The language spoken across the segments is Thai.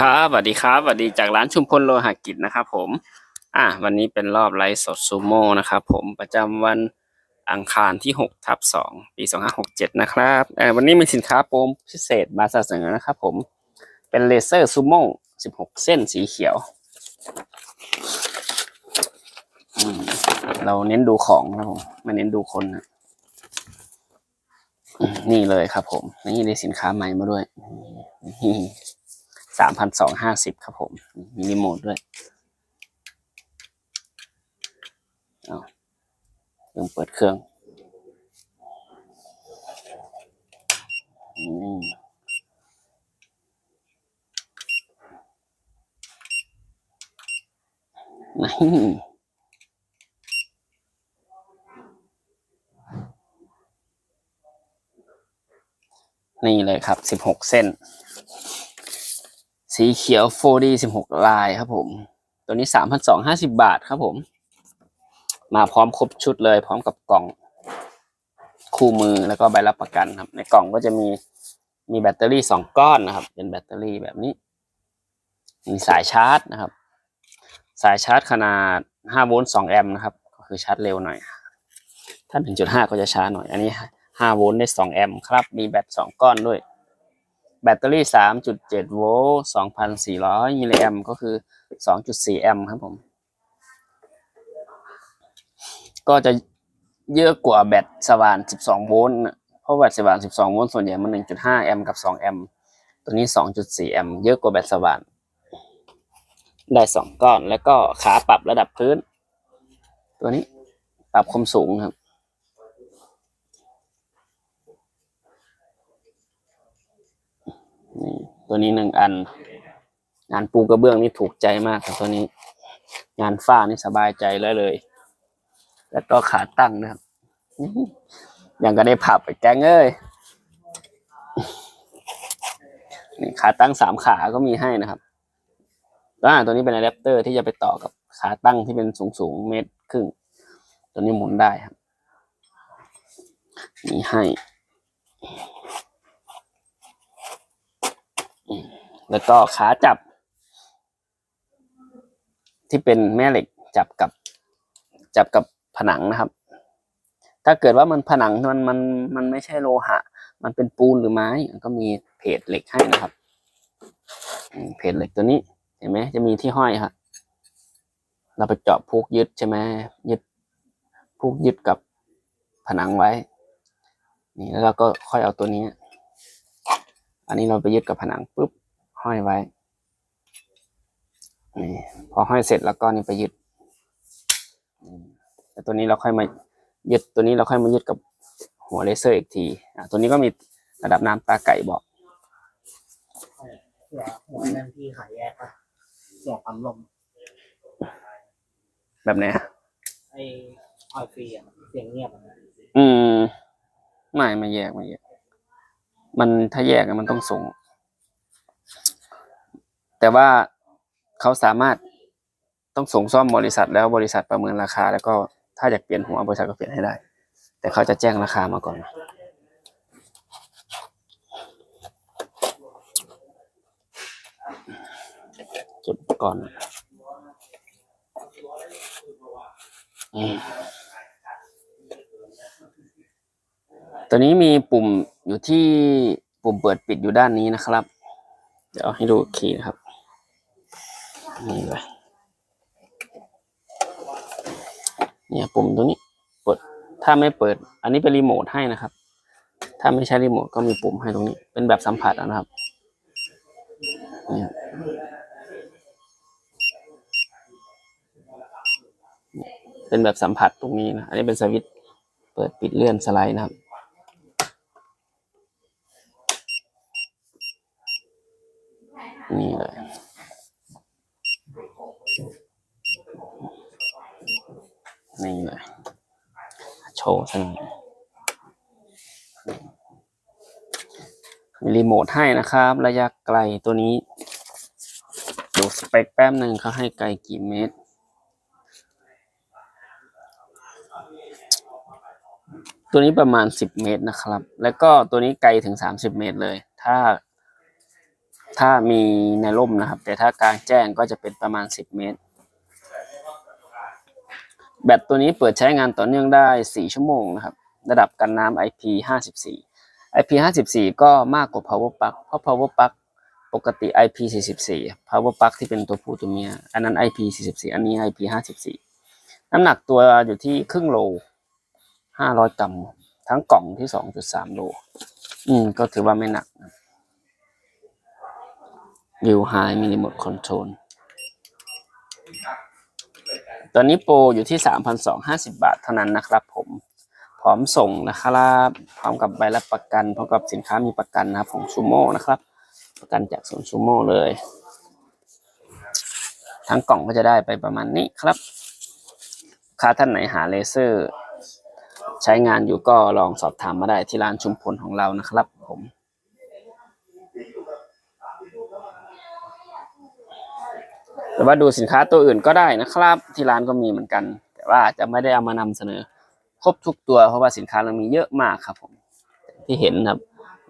ครับสวัสดีครับสวัสดีจากร้านชุมพลโลหะกิจนะครับผม อะวันนี้เป็นรอบไลฟ์สดซูโม่นะครับผมประจำวันอังคารที่6ทับ2ปี 2567 นะครับเอ่อวันนี้มีสินค้าโปรพิเศษมาเสนอนะครับผม เป็นเลเซอร์ซูโม่16 เส้นสีเขียว เราเน้นดูของนะผมไม่เน้นดูคนนะนี่เลยครับผม นี่ได้สินค้าใหม่มาด้วยนี่ สามพันสองห้าสิบครับผม มีรีโมทด้วยเอาเริ่มเปิดเครื่องนี่นี่นี่เลยครับสิบหกเส้น สีเขียว 4D 16 ลายครับผม ตัวนี้ 3,250 บาทครับผม มาพร้อมครบชุดเลย พร้อมกับกล่องคู่มือแล้วก็ใบรับประกันครับ ในกล่องก็จะมีมีแบตเตอรี่สองก้อนนะครับ เป็นแบตเตอรี่แบบนี้ มีสายชาร์จนะครับ สายชาร์จขนาด 5 โวลต์ 2 แอมป์นะครับ ก็คือชาร์จเร็วหน่อย ถ้า 1.5 ก็จะช้าหน่อย อันนี้ 5 โวลต์ได้ 2 แอมป์ครับ มีแบต 2 ก้อนด้วย แบตเตอรี่ 3.7 โวลต์ 2,400 มิลลิแอมก็คือ 2.4 แอมครับผม ก็จะเยอะกว่าแบตสว่าน 12 โวลต์ เพราะแบตสว่าน 12 โวลต์ส่วนใหญ่มัน 1.5 แอมกับ 2 แอม ตัวนี้ 2.4 แอม เยอะกว่าแบตสว่าน ได้ 2 ก้อน แล้วก็ขาปรับระดับพื้น ตัวนี้ปรับความสูงครับ ตัวนี้หนึ่งอัน งานปูกระเบื้องนี่ถูกใจมากครับตัวนี้ งานฝ้านี่สบายใจเลยเลย แล้วก็ขาตั้งนะครับยังก็ได้ผับไปแกงเอ้ยนี่ขาตั้งสามขาก็มีให้นะครับแล้วอ่าตัวนี้เป็นอะแดปเตอร์ที่จะไปต่อกับขาตั้งที่เป็นสูงสูงเมตรครึ่ง ตัวนี้หมุนได้ครับ มีให้ แล้วก็ขาจับ ที่เป็นแม่เหล็กจับกับ จับกับผนังนะครับ ถ้าเกิดว่ามันผนังมันมันมันไม่ใช่โลหะ มันเป็นปูนหรือไม้ก็มีเพจเหล็กให้นะครับเพจเหล็กตัวนี้เห็นไหมจะมีที่ห้อยครับเราไปเจาะพูกยึดใช่ไหมยึดพูกยึดกับผนังไว้ นี่แล้วเราก็ค่อยเอาตัวนี้ อันนี้เราไปยึดกับผนังปุ๊บ ห้อยไว้นี่พอห้อยเสร็จแล้วก็นี่ไปยึดอืมแล้วตัวนี้เราค่อยมายึดตัวนี้เราค่อยมายึดกับหัวเลเซอร์อีกทีอะตัวนี้ก็มีระดับน้ำตาไก่บอกเผื่อหัวนั่นที่ขายแยกปะเสียงปั๊มลม แบบไหนฮะไอออยฟรีอะเสียงเงียบอะอืม ไม่ไม่แยกไม่แยก มันถ้าแยกอะมันต้องส่ง แต่ว่าเขาสามารถต้องส่งซ่อมบริษัทแล้วบริษัทประเมินราคา แล้วก็ถ้าอยากเปลี่ยนหัวบริษัทก็เปลี่ยนให้ได้ แต่เขาจะแจ้งราคามาก่อนเก็บก่อนอตัวนี้มีปุ่มอยู่ที่ปุ่มเปิดปิดอยู่ด้านนี้นะครับ เดี๋ยวให้ดูอีกทีนะครับ นี่เลยเนี่ยปุ่มตัวนี้เปิดถ้าไม่เปิด อันนี้เป็นรีโมทให้นะครับ ถ้าไม่ใช้รีโมทก็มีปุ่มให้ตรงนี้ เป็นแบบสัมผัสนะครับเนี่ยเป็นแบบสัมผัสตรงนี้นะ อันนี้เป็นสวิตช์เปิดปิดเลื่อนสไลด์นะครับ นี่เลย นี่เลยโชว์สักหน่อยมีรีโมทให้นะครับ ระยะไกลตัวนี้ ดูสเปคแป๊บหนึ่งเขาให้ไกลกี่เมตรตัวนี้ประมาณสิบเมตรนะครับ แล้วก็ตัวนี้ไกลถึงสามสิบเมตรเลย ถ้า ถ้ามีในร่มนะครับ แต่ถ้ากลางแจ้งก็จะเป็นประมาณ 10 เมตร แบตตัวนี้เปิดใช้งานต่อเนื่องได้ 4 ชั่วโมงนะครับ ระดับกันน้ำ IP 54 IP 54 ก็มากกว่า Power Plug เพราะ Power Plug ปกติ IP 44 Power Plug ที่เป็นตัวผู้ตัวเมีย อันนั้น IP 44 อันนี้ IP 54 น้ำหนักตัวอยู่ที่ครึ่งโล 500 กรัม ทั้งกล่องที่ 2.3 โล อืม ก็ถือว่าไม่หนักนะวิวไฮมินิม e คอนโทรล ตอนนี้โปรอยู่ที่ 3,250 บาทเท่านั้นนะครับผมพร้อมส่งนะครับพร้อมกับใบรับประกันพร้อมกับสินค้ามีประกันนะครับของซูโม่นะครับ ประกันจากศูนย์ซูโม่เลย ทั้งกล่องก็จะได้ไปประมาณนี้ครับค้าท่านไหนหาเลเซอร์ ใช้งานอยู่ก็ลองสอบถามมาได้ที่ร้านชุมพลของเรานะครับผม หรือว่าดูสินค้าตัวอื่นก็ได้นะครับ ที่ร้านก็มีเหมือนกัน แต่ว่าจะไม่ได้เอามานำเสนอ ครบทุกตัว เพราะว่าสินค้าเรามีเยอะมากครับผม ที่เห็นครับ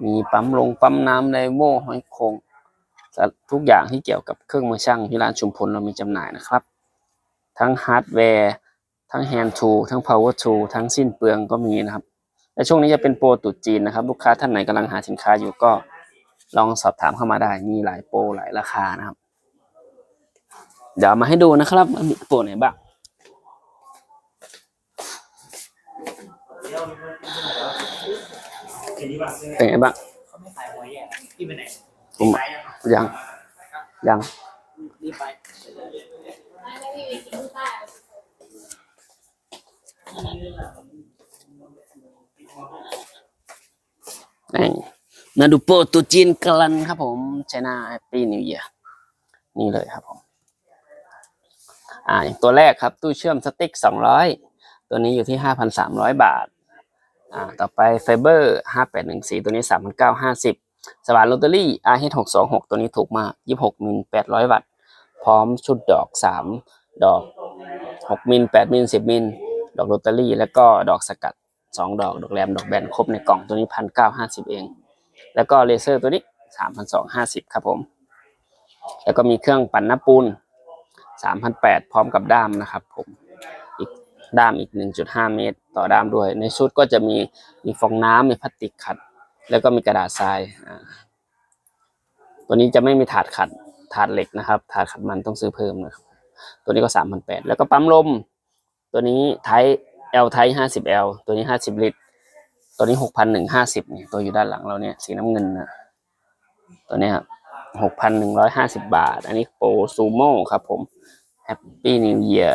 มีปั๊มลงปั๊มน้ำไดโม่หอยโคงทุกอย่างที่เกี่ยวกับเครื่องมือช่างที่ร้านชุมพลเรามีจำหน่ายนะครับ ทั้งฮาร์ดแวร์ทั้งแฮนด์ทูทั้งพาวเวอร์ทูทั้งสิ้นเปลืองก็มีนะครับและช่วงนี้จะเป็นโปรตุจีนนะครับ ลูกค้าท่านไหนกำลังหาสินค้าอยู่ก็ลองสอบถามเข้ามาได้มีหลายโปรหลายราคานะครับ เดี๋ยวมาให้ดูนะครับว่ามีโปรไหนบ้างเป็นไงบ้างเขาไม่ขายหัวแยกพี่ไปไหนผมยังยังยังรีบไปนี่มาดูโปตัวจีนกันครับผมชนะแฮปปี้นิวเยียนี่เลยครับผม อ่าตัวแรกครับตู้เชื่อมสติ๊กสองร้อยตัวนี้อยู่ที่ห้าพันสามร้อยบาทอ่าต่อไปไฟเบอร์ห้าแปดหนึ่งสี่ตัวนี้สามพันเก้าห้าสิบสว่านโรตารี่ RH หกสองหกตัวนี้ถูกมากยี่หกมิลแปดร้อยวัตต์ พร้อมชุดดอกสามดอกหกมิลแปดมิลสิบมิลดอกโรตารี่ แล้วก็ดอกสกัดสองดอก ดอกแรม ดอกแบนครบในกล่องตัวนี้พันเก้าห้าสิบเอง แล้วก็เลเซอร์ตัวนี้สามพันสองห้าสิบครับผม แล้วก็มีเครื่องปั่นน้ำปูน สามพันแปดพร้อมกับด้ามนะครับผมอีกด้ามอีกหนึ่งจุดห้าเมตร ต่อด้ามด้วย ในชุดก็จะมีมีฟองน้ำมีพลาสติกขัด แล้วก็มีกระดาษทรายตัวนี้จะไม่มีถาดขัดถาดเหล็กนะครับถาดขัดมันต้องซื้อเพิ่มนะครับ ตัวนี้ก็สามพันแปดแล้วก็ปั๊มลม ตัวนี้ไทเอลไทห้าสิบเอลตัวนี้ห้าสิบลิตร ตัวนี้หกพันหนึ่งห้าสิบนี่ตัวอยู่ด้านหลังเราเนี่ยสีน้ำเงินนะตัวนี้ครับ หกพันหนึ่งร้อยห้าสิบาท อันนี้โปรซูโม่ครับผม Happy New Year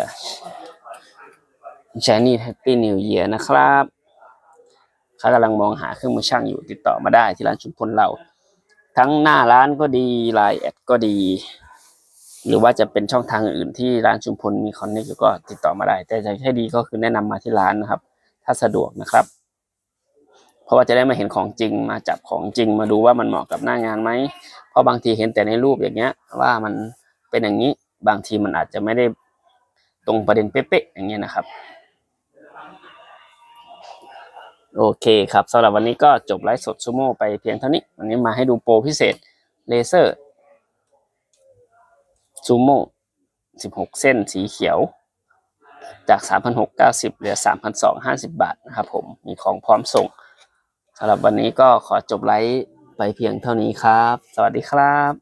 ใช้นี่ Happy New Year นะครับใครกำลังมองหาเครื่องมือช่างอยู่ติดต่อมาได้ที่ร้านชุมพลเรา ทั้งหน้าร้านก็ดีไลน์แอดก็ดี หรือว่าจะเป็นช่องทางอื่นที่ร้านชุมพลมีคอนเนคอก็ติดต่อมาได้ แต่จะให้ดีก็คือแนะนำมาที่ร้านนะครับ ถ้าสะดวกนะครับ เพราะว่าจะได้มาเห็นของจริงมาจับของจริงมาดูว่ามันเหมาะกับหน้างานไหมเพราะบางทีเห็นแต่ในรูปอย่างเงี้ย ว่ามันเป็นอย่างนี้บางทีมันอาจจะไม่ได้ตรงประเด็นเป๊ะๆอย่างเงี้ยนะครับ โอเคครับสำหรับวันนี้ก็จบไลฟ์สดซูโม่ไปเพียงเท่านี้ วันนี้มาให้ดูโปรพิเศษเลเซอร์ซูโม่16 เส้นสีเขียว จาก 3,690เหลือ 3,250 บาทนะครับผม มีของพร้อมส่ง สำหรับวันนี้ก็ขอจบไลฟ์ไปเพียงเท่านี้ครับ สวัสดีครับ